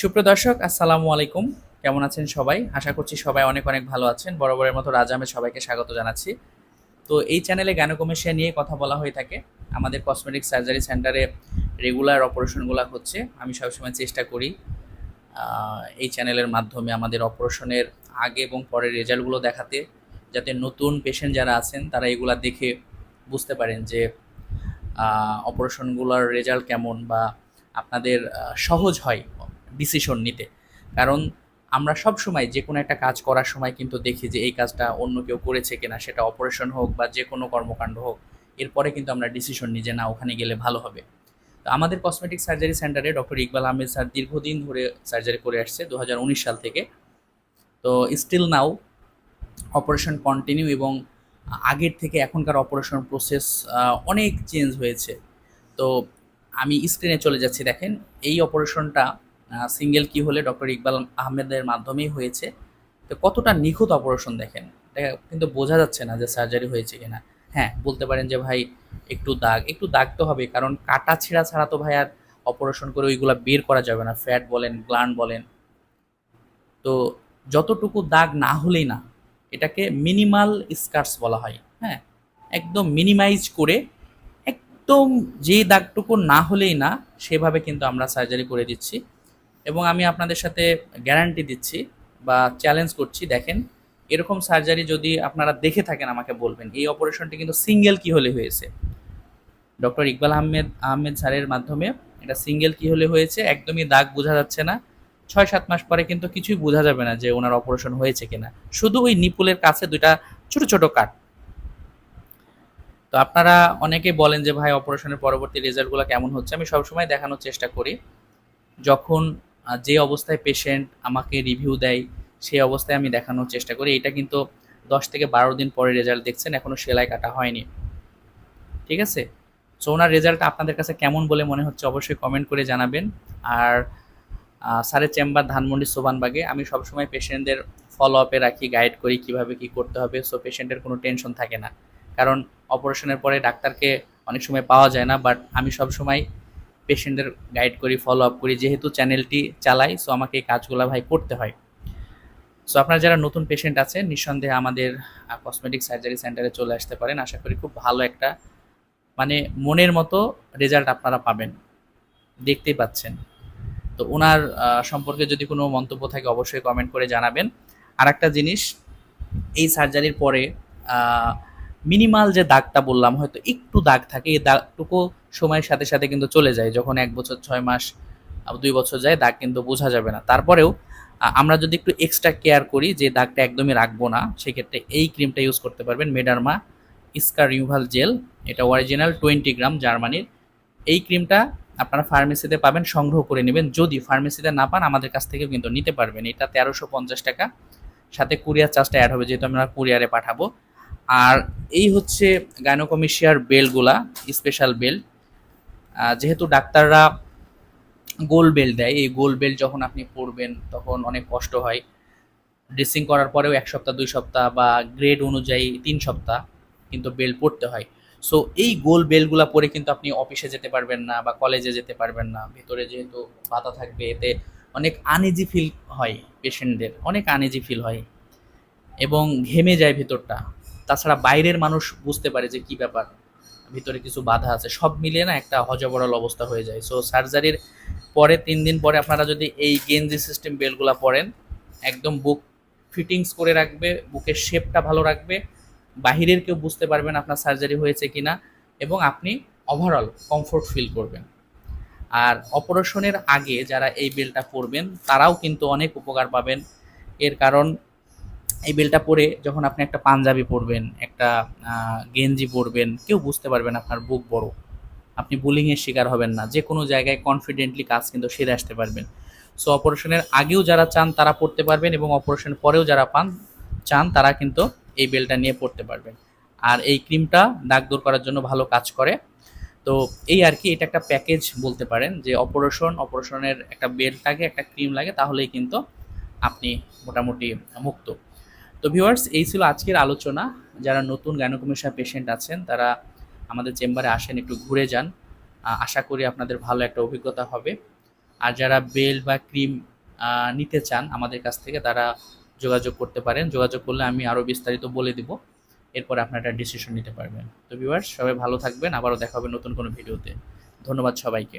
সুপ্রিয় দর্শক, আসসালামু আলাইকুম। কেমন আছেন সবাই? আশা করছি সবাই অনেক অনেক ভালো আছেন। বরাবরের মতো রাজা আহমেদ সবাইকে স্বাগত জানাচ্ছি। তো এই চ্যানেলে গ্যানোকমেশিয়া নিয়ে কথা বলা হয়ে থাকে। আমাদের কসমেটিক সার্জারি সেন্টারে রেগুলার অপারেশনগুলো হচ্ছে। আমি সবসময় চেষ্টা করি এই চ্যানেলের মাধ্যমে আমাদের অপারেশনের আগে এবং পরের রেজাল্টগুলো দেখাতে, যাতে নতুন পেশেন্ট যারা আছেন, তারা এগুলা দেখে বুঝতে পারেন যে অপারেশনগুলোর রেজাল্ট কেমন বা আপনাদের সহজ হয় ডিসিশন নিতে। কারণ আমরা সব সময় যে কোনো একটা কাজ করার সময় কিন্তু দেখি যে এই কাজটা অন্য কেউ করেছে কিনা, সেটা অপারেশন হোক বা যে কোনো কর্মকাণ্ড হোক, এরপরে কিন্তু আমরা ডিসিশন নিই যে না, ওখানে গেলে ভালো হবে। তো আমাদের কসমেটিক সার্জারি সেন্টারে ডক্টর ইকবাল আহমেদ স্যার দীর্ঘদিন ধরে সার্জারি করে আসছে দু হাজার উনিশ সাল থেকে। তো স্টিল নাও অপারেশন কন্টিনিউ এবং আগের থেকে এখনকার অপারেশন প্রসেস অনেক চেঞ্জ হয়েছে। তো আমি স্ক্রিনে চলে যাচ্ছি, দেখেন, এই অপারেশনটা সিঙ্গেল কি হলে ডক্টর ইকবাল আহমেদের মাধ্যমেই হয়েছে। তো কতটা নিখুঁত অপারেশন দেখেন? কিন্তু বোঝা যাচ্ছে না যে সার্জারি হয়েছে কিনা। হ্যাঁ বলতে পারেন যে ভাই একটু দাগ একটু দাগ তো হবে, কারণ কাটা ছেঁড়া ছাড়া তো ভাই আর অপারেশন করে ওইগুলা বের করা যাবে না। ফ্যাট বলেন গ্ল্যান্ড বলেন। তো যতটুকু দাগ না হলেই না, এটাকে মিনিমাল স্কার্স বলা হয়। হ্যাঁ একদম মিনিমাইজ করে একদম যে দাগটুকু না হলেই না, সেভাবে কিন্তু আমরা সার্জারি করে দিচ্ছি। এবং আমি আপনাদের সাথে গ্যারান্টি দিচ্ছি বা চ্যালেঞ্জ করছি, দেখেন, এরকম সার্জারি যদি আপনারা দেখে থাকেন আমাকে বলবেন, এই অপারেশনটি কিন্তু সিঙ্গেল কি হলে হয়েছে? ডক্টর ইকবাল আহমেদ আহমেদ স্যারের মাধ্যমে এটা সিঙ্গেল কি হলে হয়েছে, একদমই দাগ বোঝা যাচ্ছে না। ছয় সাত মাস পরে কিন্তু কিছুই বোঝা যাবে না যে ওনার অপারেশন হয়েছে কিনা। শুধু ওই নিপুলের কাছে দুইটা ছোট ছোট কাট। তো আপনারা অনেকে বলেন যে, ভাই অপারেশনের পরবর্তী রেজাল্টগুলো কেমন হচ্ছে? আমি সবসময় দেখানোর চেষ্টা করি। যখন যে অবস্থায় পেশেন্ট আমাকে রিভিউ দেয়, সেই অবস্থায় আমি দেখানোর চেষ্টা করি। এটা কিন্তু দশ থেকে বারো দিন পরে রেজাল্ট দেখছেন এখনও সেলাই কাটা হয়নি। ঠিক আছে? সো ওনার রেজাল্ট আপনাদের কাছে কেমন বলে মনে হচ্ছে অবশ্যই কমেন্ট করে জানাবেন। আর স্যারের চেম্বার ধানমন্ডি সোবানবাগে, আমি সবসময় পেশেন্টদের ফলো আপে রাখি গাইড করি কীভাবে কি করতে হবে। সো পেশেন্টের কোনো টেনশন থাকে না। কারণ অপারেশনের পরে ডাক্তারকে অনেক সময় পাওয়া যায় না বাট আমি সবসময় পেশেন্টদের গাইড করি ফলো আপ করি, যেহেতু চ্যানেলটি চালাই সো আমাকে এই কাজগুলো ভাই করতে হয়। সো আপনারা যারা নতুন পেশেন্ট আছেন, নিঃসন্দেহে আমাদের কসমেটিক সার্জারি সেন্টারে চলে আসতে পারেন। আশা করি খুব ভালো একটা মানে মনের মতো রেজাল্ট আপনারা পাবেন। দেখতেই পাচ্ছেন। তো ওনার সম্পর্কে যদি কোনো মন্তব্য থাকে, অবশ্যই কমেন্ট করে জানাবেন। আর একটা জিনিস, এই সার্জারির পরে মিনিমাল যে দাগটা বললাম, হয়তো একটু দাগ থাকে, এই দাগটুকু সময়ের সাথে সাথে কিন্তু চলে যায়। যখন এক বছর, ছয় মাস দুই বছর যায়, দাগ কিন্তু বোঝা যাবে না। তারপরেও আমরা যদি একটু এক্সট্রা কেয়ার করি যে দাগটা একদমই রাখব না, সেক্ষেত্রে এই ক্রিমটা ইউজ করতে পারবেন মেডারমা স্কার রিমুভাল জেল এটা অরিজিনাল টোয়েন্টি গ্রাম জার্মানির এই ক্রিমটা আপনারা ফার্মেসিতে পাবেন, সংগ্রহ করে নেবেন। যদি ফার্মেসিতে না পান, আমাদের কাছ থেকেও কিন্তু নিতে পারবেন। এটা তেরোশো পঞ্চাশ টাকা। সাথে কুরিয়ার চার্জটা অ্যাড হবে, যেহেতু আমরা কুরিয়ারে পাঠাবো। আর এই হচ্ছে গাইনোকমিশিয়ার বেলগুলা স্পেশাল বেল্ট যেহেতু ডাক্তাররা গোল বেল দেয়, এই গোল বেল্ট যখন আপনি পরবেন তখন অনেক কষ্ট হয়। ড্রেসিং করার পরেও এক সপ্তাহ, দুই সপ্তাহ বা গ্রেড অনুযায়ী তিন সপ্তাহ কিন্তু বেল পরতে হয়। সো এই গোল বেলগুলা পরে কিন্তু আপনি অফিসে যেতে পারবেন না বা কলেজে যেতে পারবেন না। ভেতরে যেহেতু পাতা থাকবে, এতে অনেক আনইজি ফিল হয় পেশেন্টদের অনেক আনইজি ফিল হয় এবং ঘেমে যায় ভেতরটা। তাছাড়া বাইরের মানুষ বুঝতে পারে যে কি ব্যাপার, ভিতরে কিছু বাধা আছে, সব মিলিয়ে না একটা হজবরল অবস্থা হয়ে যায়। সো সার্জারির পরে তিন দিন পরে আপনারা যদি এই গেঞ্জি সিস্টেম বেলগুলা পরেন, একদম বুক ফিটিংস করে রাখবে, বুকের শেপটা ভালো রাখবে, বাহিরের কেউ বুঝতে পারবেন আপনার সার্জারি হয়েছে কিনা এবং আপনি ওভারঅল কমফোর্ট ফিল করবেন। আর অপারেশনের আগে যারা এই বেলটা পরবেন, তারাও কিন্তু অনেক উপকার পাবেন। এর কারণ এই বেলটা পরে যখন আপনি একটা পাঞ্জাবি পরবেন, একটা গেঞ্জি পরবেন, কেউ বুঝতে পারবেন আপনার বুক বড়। আপনি বুলিংয়ের শিকার হবেন না। যে কোনো জায়গায় কনফিডেন্টলি কাজ কিন্তু সেরে আসতে পারবেন। সো অপারেশনের আগেও যারা চান তারা পড়তে পারবেন এবং অপারেশন পরেও যারা পান, চান তারা কিন্তু এই বেলটা নিয়ে পড়তে পারবেন। আর এই ক্রিমটা দাগ দূর করার জন্য ভালো কাজ করে। তো, এই আর কি, এটা একটা প্যাকেজ বলতে পারেন যে অপারেশন অপারেশনের একটা বেল্ট লাগে একটা ক্রিম লাগে, তাহলেই কিন্তু আপনি মোটামুটি মুক্ত। তো ভিউয়ার্স এই ছিল আজকের আলোচনা। যারা নতুন গ্যানোকমিশা পেশেন্ট আছেন, তারা আমাদের চেম্বারে আসেন, একটু ঘুরে যান। আশা করি আপনাদের ভালো একটা অভিজ্ঞতা হবে। আর যারা বেল বা ক্রিম নিতে চান আমাদের কাছ থেকে, তারা যোগাযোগ করতে পারেন। যোগাযোগ করলে আমি আরও বিস্তারিত বলে দিব। এরপর আপনারা ডিসিশন নিতে পারবেন। তো ভিউয়ার্স সবাই ভালো থাকবেন। আবারও দেখা হবে নতুন কোনো ভিডিওতে ধন্যবাদ সবাইকে।